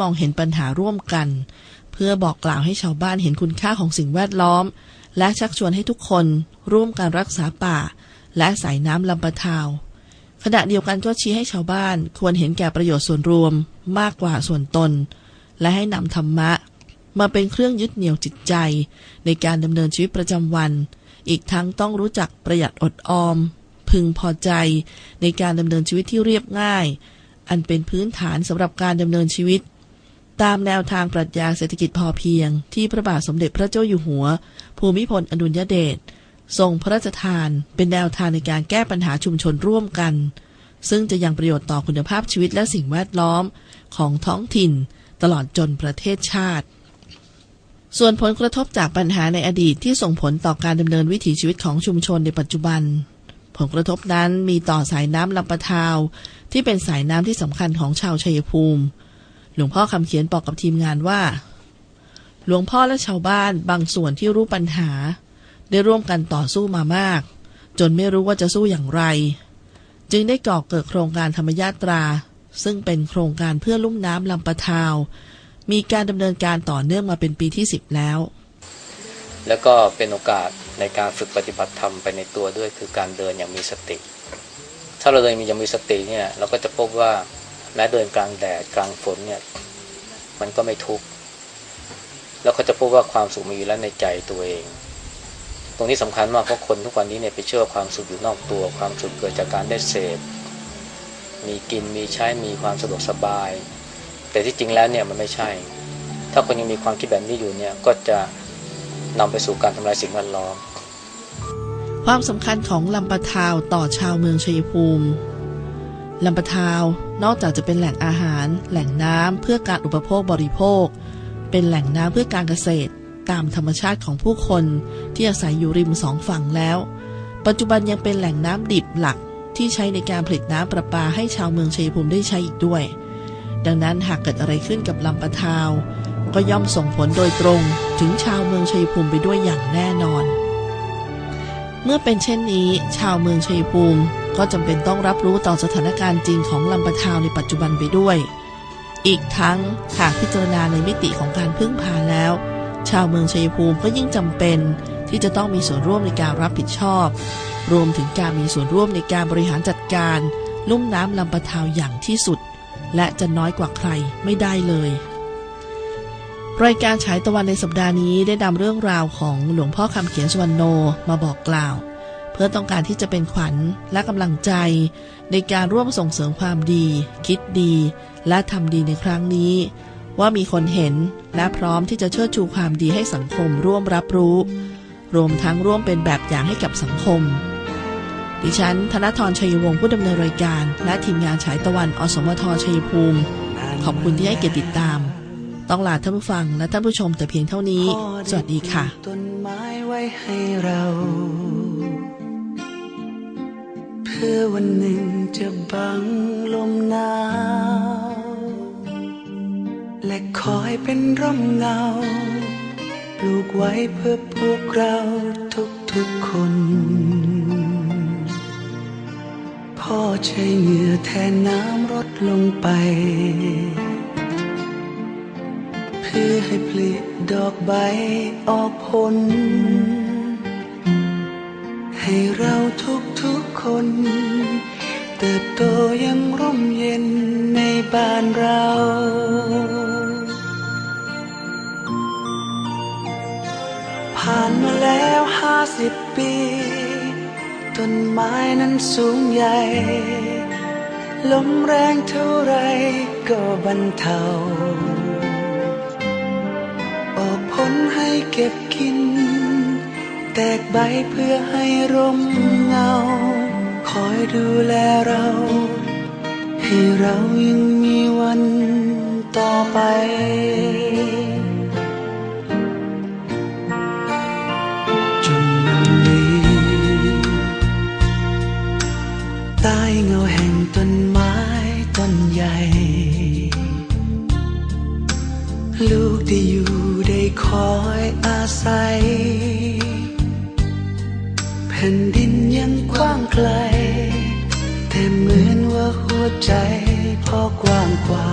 มองเห็นปัญหาร่วมกัน เพื่อบอกกล่าวให้ชาวบ้านเห็นคุณค่าของสิ่งแวดล้อม และชักชวนให้ทุกคนร่วมกันรักษาป่า และสายน้ำลำปะทาว ขณะเดียวกันก็ชี้ให้ชาวบ้านควรเห็นแก่ประโยชน์ส่วนรวมมากกว่าส่วนตน และให้นำธรรมะ มาเป็นเครื่องยึดเหนี่ยวจิตใจ ในการดำเนินชีวิตประจำวัน อีกทั้งต้องรู้จักประหยัดอดออม พึงพอใจในการดำเนินชีวิตที่เรียบง่าย อันเป็นพื้นฐานสำหรับการดำเนินชีวิต ตามแนวทางปรัชญาเศรษฐกิจพอเพียง ที่พระบาทสมเด็จพระเจ้าอยู่หัว ภูมิพลอดุลยเดชทรงพระราชทานเป็นแนวทางในการแก้ปัญหาชุมชนร่วมกัน ซึ่งจะยังประโยชน์ต่อคุณภาพชีวิตและสิ่งแวดล้อมของท้องถิ่น ตลอดจนประเทศชาติ ส่วนผลกระทบจากปัญหาในอดีตที่ส่งผลต่อการดำเนินวิถีชีวิตของชุมชนในปัจจุบัน ผลกระทบนั้นมีต่อสายน้ำลำปะทาว ที่เป็นสายน้ำที่สำคัญของชาวชัยภูมิ หลวงพ่อคำเขียนบอกกับทีมงานว่า หลวงพ่อและชาวบ้านบางส่วนที่รู้ปัญหา ได้ร่วมกันต่อสู้มามาก จนไม่รู้ว่าจะสู้อย่างไร จึงได้ก่อเกิดโครงการธรรมยาตรา ซึ่งเป็นโครงการเพื่อลุ่มน้ำลำปะทาว มีการดำเนินการต่อเนื่องมาเป็นปีที่สิบแล้ว แล้วก็เป็นโอกาสในการฝึกปฏิบัติธรรมไปในตัวด้วยคือการเดินอย่างมีสติ ถ้าเราเดินอย่างมีสติเนี่ยเราก็จะพบว่า แม้เดินกลางแดดกลางฝนเนี่ย มันก็ไม่ทุกข์แล้วก็จะพบว่าความสุขมีอยู่แล้วในใจตัวเอง ตรงนี้สำคัญมากเพราะคนทุกวันนี้เนี่ยไปเชื่อความสุขอยู่นอกตัว ความสุขเกิดจากการได้เสพมีกินมีใช้มีความสะดวกสบาย แต่ที่จริงแล้วเนี่ยมันไม่ใช่ ถ้าคนยังมีความคิดแบบนี้อยู่เนี่ยก็จะนำไปสู่การทำลายสิ่งแวดล้อมความสำคัญของลำปะทาวต่อชาวเมืองชัยภูมิลำปะทาว นอกจากจะเป็นแหล่งอาหาร แหล่งน้ำเพื่อการอุปโภคบริโภค เป็นแหล่งน้ำเพื่อการเกษตร ตามธรรมชาติของผู้คนที่อาศัยอยู่ริมสองฝั่งแล้ว ปัจจุบันยังเป็นแหล่งน้ำดิบหลักที่ใช้ในการผลิตน้ำประปาให้ชาวเมืองชัยภูมิได้ใช้อีกด้วย ดังนั้นหากเกิดอะไรขึ้นกับลำปะทาว ก็ย่อมส่งผลโดยตรงถึงชาวเมืองชัยภูมิไปด้วยอย่างแน่นอน เมื่อเป็นเช่นนี้ ชาวเมืองชัยภูมิ ก็จำเป็นต้องรับรู้ต่อสถานการณ์จริงของลำปะทาวในปัจจุบันไปด้วย อีกทั้งหากพิจารณาในมิติของการพึ่งพาแล้ว ชาวเมืองชัยภูมิก็ยิ่งจำเป็นที่จะต้องมีส่วนร่วมในการรับผิดชอบ รวมถึงการมีส่วนร่วมในการบริหารจัดการ ลุ่มน้ำลำปะทาวอย่างที่สุด และจะน้อยกว่าใครไม่ได้เลยรายการฉายตะวันในสัปดาห์นี้ได้นำเรื่องราวของหลวงพ่อคำเขียนสวรรณโนมาบอกกล่าว เพื่อต้องการที่จะเป็นขวัญและกำลังใจ ในการร่วมส่งเสริมความดี คิดดี และทำดีในครั้งนี้ ว่ามีคนเห็นและพร้อมที่จะเชิดชูความดีให้สังคมร่วมรับรู้ รวมทั้งร่วมเป็นแบบอย่างให้กับสังคม ดิฉัน ธนทรชัยวงศ์ผู้ดำเนินรายการ และทีมงานฉายตะวันอสมทชัยภูมิ ขอบคุณที่ให้เกียรติติดตาม ต้องลาท่านผู้ฟังและท่านผู้ชมแต่เพียงเท่านี้ สวัสดีค่ะต้นไม้ไว้ให้เรา เพื่อวันหนึ่งจะบังลมหนาว และคอยเป็นร่มเงา ปลูกไว้เพื่อพวกเราทุกๆคน พ่อใช้เหงื่อแทนน้ำรดลงไป เพื่อให้ผลิดอกใบออกผล ให้เราทุกๆ คนเติบโตยังร่มเย็นในบ้านเราผ่านมาแล้วห้าสิบปี ต้นไม้นั้นสูงใหญ่ ลมแรงเท่าไรก็บรรเทา ออกผลให้เก็บกิน แตกใบเพื่อให้ร่มเงา ดูแลเรา ให้เรายังมีวันต่อไป จนวันนี้ใต้เงาแห่งต้นไม้ต้นใหญ่ ลูกได้อยู่ได้คอยอาศัยแผ่นดินยังกว้างไกล ใจพ่อกว้างกว่า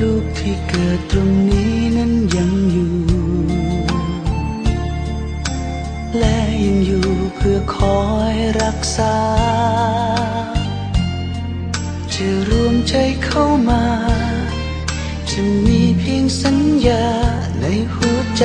ลูกที่เกิดตรงนี้นั้นยังอยู่ และยังอยู่เพื่อคอยรักษา จะรวมใจเข้ามา จะมีเพียงสัญญาในหัวใจ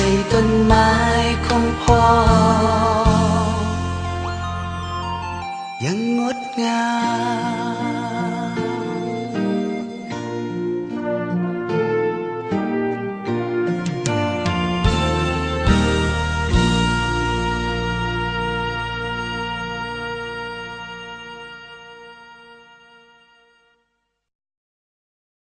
ให้ต้นไม้ของพ่อ ยังงดงาม